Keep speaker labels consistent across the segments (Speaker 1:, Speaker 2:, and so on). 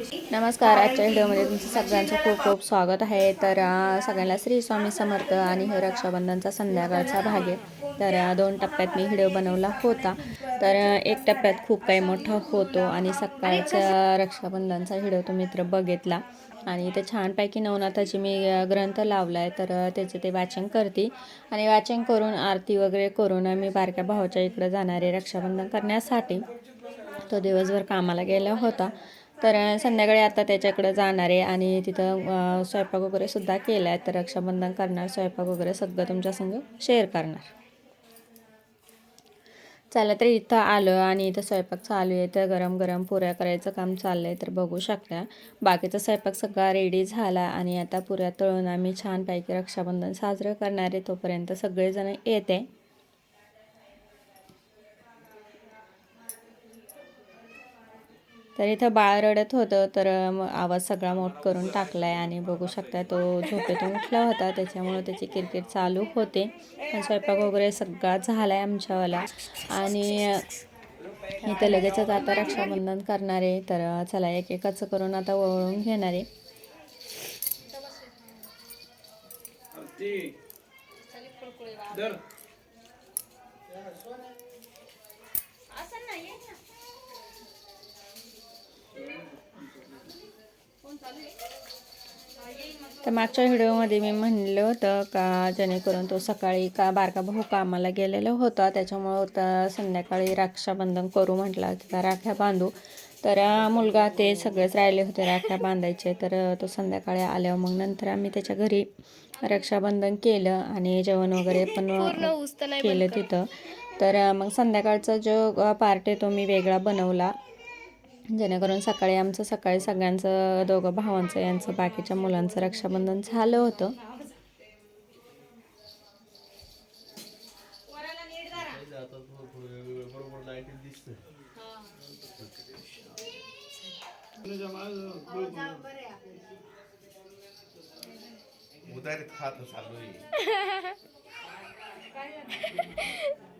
Speaker 1: नमस्कार आजच्या व्हिडिओमध्ये तुमचं सगळ्यांचं खूप खूप स्वागत आहे. तर सगळ्यांना श्री स्वामी समर्थ आणि हे रक्षाबंधनचा संध्याकाळचा भाग आहे. तर दोन टप्प्यात मी व्हिडिओ बनवला होता. तर एक टप्प्यात खूप काही मोठा होतो आणि सकाळच्या रक्षाबंधनचा व्हिडिओ तुम्ही तर बघितला. आणि ते छानपैकी नवनाथाची मी ग्रंथ लावला आहे तर त्याचे ते वाचन करते. आणि वाचन करून आरती वगैरे करून मी बारक्या भावाच्या इकडं जाणारे रक्षाबंधन करण्यासाठी. तो दिवसभर कामाला गेला होता. तर संध्याकाळी आता त्याच्याकडे जाणार आहे आणि तिथं स्वयंपाक वगैरे सुद्धा केला आहे तर रक्षाबंधन करणार स्वयंपाक वगैरे सगळं तुमच्या संग शेअर करणार. चला तर इथं आलं आणि इथं स्वयंपाक चालू आहे. तर गरम गरम पुऱ्या करायचं काम चाललं आहे तर बघू शकता. बाकीचा स्वयंपाक सगळा रेडी झाला आणि आता पुऱ्या तळून आम्ही छानपैकी रक्षाबंधन साजरं करणार आहे. तोपर्यंत सगळेजण येते. तर इथं बाळ रडत होतं तर आवाज सगळा मोठ करून टाकला आहे आणि बघू शकता तो झोपेतून उठला होता त्याच्यामुळं त्याची क्रिकेट चालू होते. आणि स्वयंपाक वगैरे सगळा झाला आहे आमच्यावाला. आणि इथं लगेचच आता रक्षाबंधन करणार आहे तर चला एक एकाचं करून आता वळून घेणार आहे. तर मागच्या व्हिडिओमध्ये मी म्हणलं होतं का जेणेकरून तो सकाळी का बारका भाऊ कामाला गेलेला होता त्याच्यामुळं होता संध्याकाळी रक्षाबंधन करू म्हटला किंवा राख्या बांधू. तर मुलगा ते सगळेच राहिले होते राख्या बांधायचे. तर तो संध्याकाळी आल्यावर मग नंतर आम्ही त्याच्या घरी रक्षाबंधन केलं आणि जेवण वगैरे पण केलं तिथं. तर मग संध्याकाळचा जो पार्ट आहे तो मी वेगळा बनवला. जेणेकरून सकाळी आमचं सकाळी सगळ्यांचं दोघं भावांचं यांचं बाकीच्या मुलांचं रक्षाबंधन झालं होतं.
Speaker 2: उदारीत खात चालू आहे.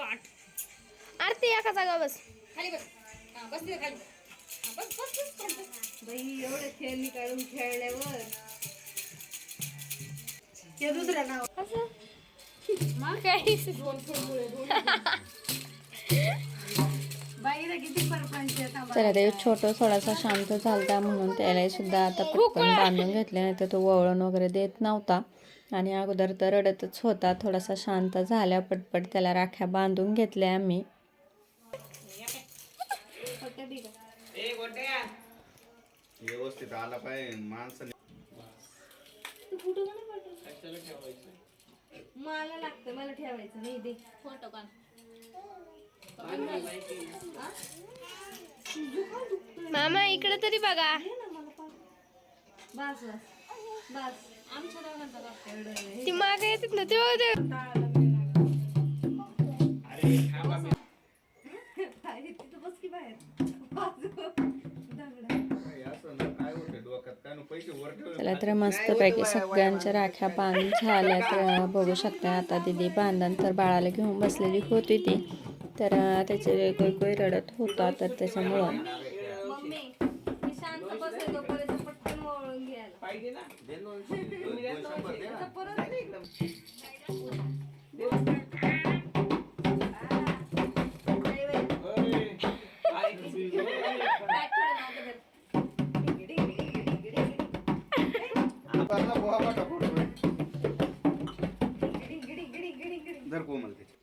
Speaker 3: आरती एका जागा बस.
Speaker 4: बाई एवढं खेळणी काढून खेळल्यावर.
Speaker 3: काही
Speaker 4: बाईला किती परपंच आहे थांबा.
Speaker 1: चला ते छोटं थोडासा शांत झालता म्हणून त्याला सुद्धा आता पटकन बांधून घेतले नाही तर तो वळण वगैरे देत नव्हता. आणि अगोदर तर रडतच होता. थोडासा शांत झाल्या पटपट त्याला राख्या बांधून घेतल्या आम्ही.
Speaker 2: व्यवस्थित आला पाहिजे. माणसाने
Speaker 4: मला लागतं मला ठेवायचं. नाही दे.
Speaker 3: फोटो काढ. मामा इकडे तरी बघा.
Speaker 4: बस बस.
Speaker 3: ती मागे येतात ना तेव्हा ते
Speaker 1: चला तर मस्तपैकी सगळ्यांच्या राख्या बांधून झाल्या तर बघू शकता आता दिदी बांधण तर बाळाला घेऊन बसलेली होती ती. तर त्याचे कोई कोई रडत होता तर त्याच्यामुळं.
Speaker 2: नाही ना. एकदम. कोमल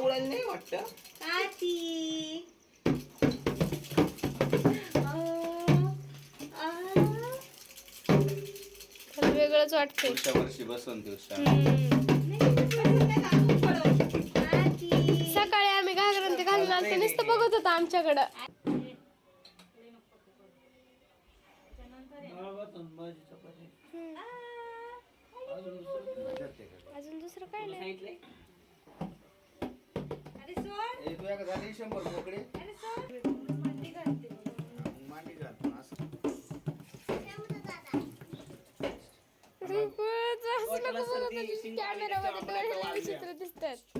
Speaker 5: नाही वाटत.
Speaker 3: वेगळंच वाटतंय.
Speaker 2: पुढच्या वर्षी बसवून देऊ शाळा.
Speaker 3: सकाळी आम्ही घागरण ते घालून आलतो नुसतं बघत होता आमच्याकडं. अजून दुसरं काय नाही.
Speaker 2: तुझ्याकडे झाली शंभर
Speaker 4: सोड मांडी घालते.
Speaker 2: असं.
Speaker 3: लय विचित्र दिसतात.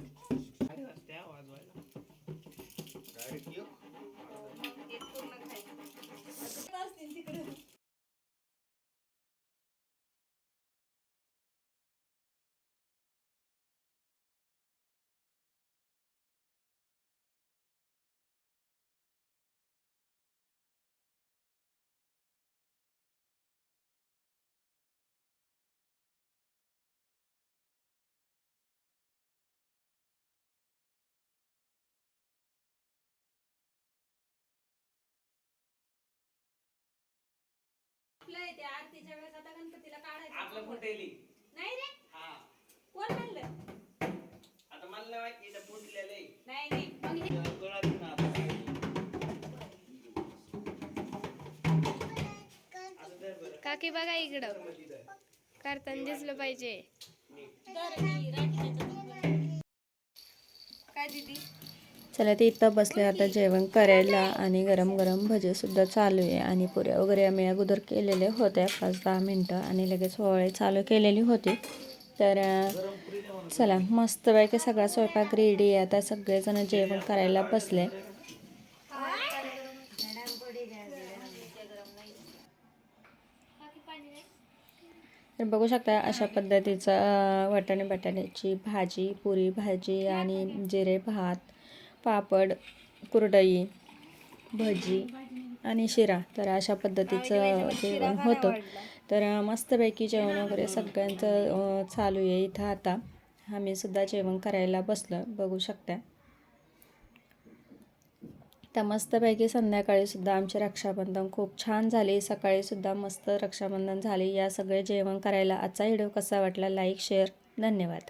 Speaker 4: ते आरतीच्या वेळेस आता गणपतीला काढायचं
Speaker 5: आपलं फुटेली
Speaker 4: नाही रे.
Speaker 5: हा.
Speaker 4: कोण म्हणलं?
Speaker 5: आता मला नाही माहिती इथं फुटलेलं आहे.
Speaker 4: नाही नाही. मग हे-
Speaker 5: कळत ना आता. असं धर बरं.
Speaker 3: काकी बघा इकडं. करताना दिसलं पाहिजे.
Speaker 4: काय दीदी?
Speaker 1: चला ते इथं बसले आता जेवण करायला आणि गरम गरम भजेसुद्धा चालू आहे आणि पुऱ्या वगैरे आम्ही अगोदर केलेल्या होत्या पाच दहा मिनटं आणि लगेच होळे चालू केलेली होती. तर चला मस्तपैकी सगळा स्वयंपाक रेडी आहे. आता सगळेजण जेवण करायला बसले. तर बघू शकता अशा पद्धतीचं अं, वाटाणे भाजी पुरी भाजी आणि जिरे भात पापड कुरडई भजी आणि शिरा. तर अशा पद्धतीचं जेवण होतं. तर मस्तपैकी जेवण वगैरे सगळ्यांचं चालू आहे इथं आता. आम्ही सुद्धा जेवण करायला बसलो. बघू शकता. तर मस्तपैकी संध्याकाळी सुद्धा आमचे रक्षाबंधन खूप छान झाले. सकाळी सुद्धा मस्त रक्षाबंधन झाले. या सगळे जेवण करायला आजचा व्हिडिओ कसा वाटला लाईक शेअर. धन्यवाद.